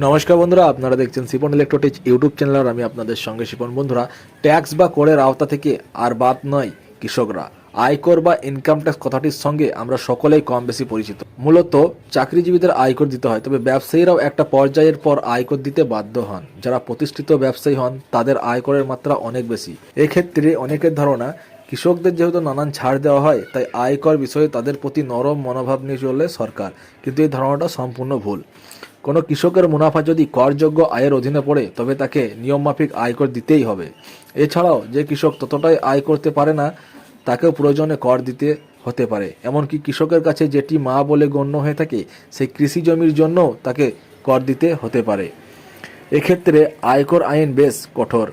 নমস্কার বন্ধুরা, আপনারা দেখছেন শিপন ইলেকট্রোটেক ইউটিউব চ্যানেল আর আমি আপনাদের সঙ্গে শিপন। বন্ধুরা ট্যাক্স বা করের আওতা থেকে আর বাদ নয় কৃষকরা। আয়কর বা ইনকাম ট্যাক্স কথাটির সঙ্গে আমরা সকলেই কম বেশি পরিচিত। মূলত চাকরিজীবীদের আয়কর দিতে হয়, তবে ব্যবসায়ীরাও একটা পর্যায়ের পর আয়কর দিতে বাধ্য হন। যারা প্রতিষ্ঠিত ব্যবসায়ী হন, তাদের আয়করের মাত্রা অনেক বেশি। এক্ষেত্রে অনেকের ধারণা, কৃষকদের যেহেতু নানান ছাড় দেওয়া হয়, তাই আয়কর বিষয়ে তাদের প্রতি নরম মনোভাব নিয়ে চললে সরকার। কিন্তু এই ধারণাটা সম্পূর্ণ ভুল। কোনো কৃষকের মুনাফা যদি করযোগ্য আয়ের অধীনে পড়ে, তবে তাকে নিয়মমাফিক আয়কর দিতেই হবে। এছাড়াও, যে কৃষক ততটাই আয় করতে পারে না, তাকেও প্রয়োজনে কর দিতে হতে পারে। এমনকি কৃষকের কাছে যেটি মা বলে গণ্য হয়ে থাকে, সেই কৃষি জমির জন্য তাকে কর দিতে হতে পারে। এক্ষেত্রে আয়কর আইন বেশ কঠোর।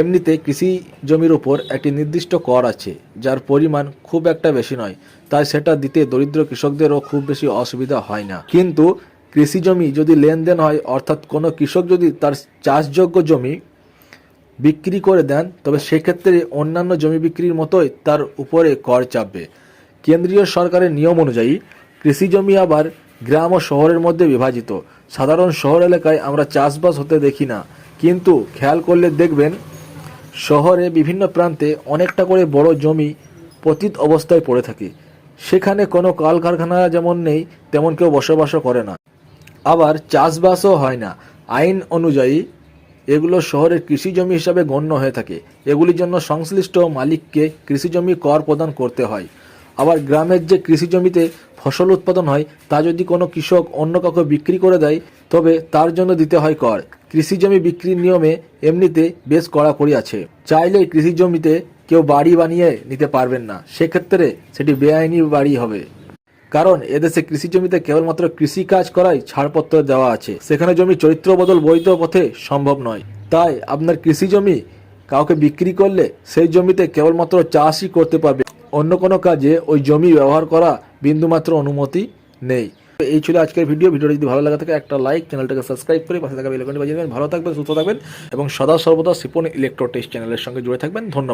এমনিতে কৃষি জমির উপর একটি নির্দিষ্ট কর আছে, যার পরিমাণ খুব একটা বেশি নয়, তাই সেটা দিতে দরিদ্র কৃষকদেরও খুব বেশি অসুবিধা হয় না। কিন্তু কৃষি জমি যদি লেনদেন হয়, অর্থাৎ কোনো কৃষক যদি তার চাষযোগ্য জমি বিক্রি করে দেন, তবে সেক্ষেত্রে অন্যান্য জমি বিক্রির মতোই তার উপরে কর চাপবে। কেন্দ্রীয় সরকারের নিয়ম অনুযায়ী কৃষি জমি আবার গ্রাম ও শহরের মধ্যে বিভাজিত। সাধারণ শহর এলাকায় আমরা চাষবাস হতে দেখি না, কিন্তু খেয়াল করলে দেখবেন শহরে বিভিন্ন প্রান্তে অনেকটা করে বড় জমি পতিত অবস্থায় পড়ে থাকে। সেখানে কোনো কলকারখানা যেমন নেই, তেমন কেউ বসবাসও করে না। আবার চাষবাসও হয় না। আইন অনুযায়ী এগুলো শহরের কৃষি জমি হিসাবে গণ্য হয়ে থাকে। এগুলির জন্য সংশ্লিষ্ট মালিককে কৃষি জমি কর প্রদান করতে হয়। আবার গ্রামের যে কৃষি জমিতে ফসল উৎপাদন হয়, তা যদি কোনো কৃষক অন্য কাউকে বিক্রি করে দেয়, তবে তার জন্য দিতে হয় কর। কৃষি জমি বিক্রির নিয়মে এমনিতে বেশ কড়াকড়ি আছে। চাইলে কৃষি জমিতে কেউ বাড়ি বানিয়ে নিতে পারবেন না। সেক্ষেত্রে সেটি বেআইনি বাড়ি হবে। কারণ এদেশে কৃষি জমিতে কেবলমাত্র কৃষি কাজ করাই ছাড়পত্র দেওয়া আছে। সেখানে জমি চরিত্র বদল বৈধ পথে সম্ভব নয়। তাই আপনার কৃষি জমি কাউকে বিক্রি করলে সেই জমিতে কেবলমাত্র চাষই করতে পারবে। অন্য কোনো কাজে ওই জমি ব্যবহার করা বিন্দুমাত্র অনুমতি নেই। এই ছিল আজকের ভিডিও। ভিডিওটা যদি ভালো লাগে থাকে, একটা লাইক, চ্যানেলটাকে সাবস্ক্রাইব করে পাশে থাকা বেল বাজিয়ে দেবেন। ভালো থাকবেন, সুস্থ থাকবেন এবং সদা সর্বদা সিপন ইলেকট্রো টেস্ট চ্যানেলের সঙ্গে জুড়ে থাকবেন। ধন্যবাদ।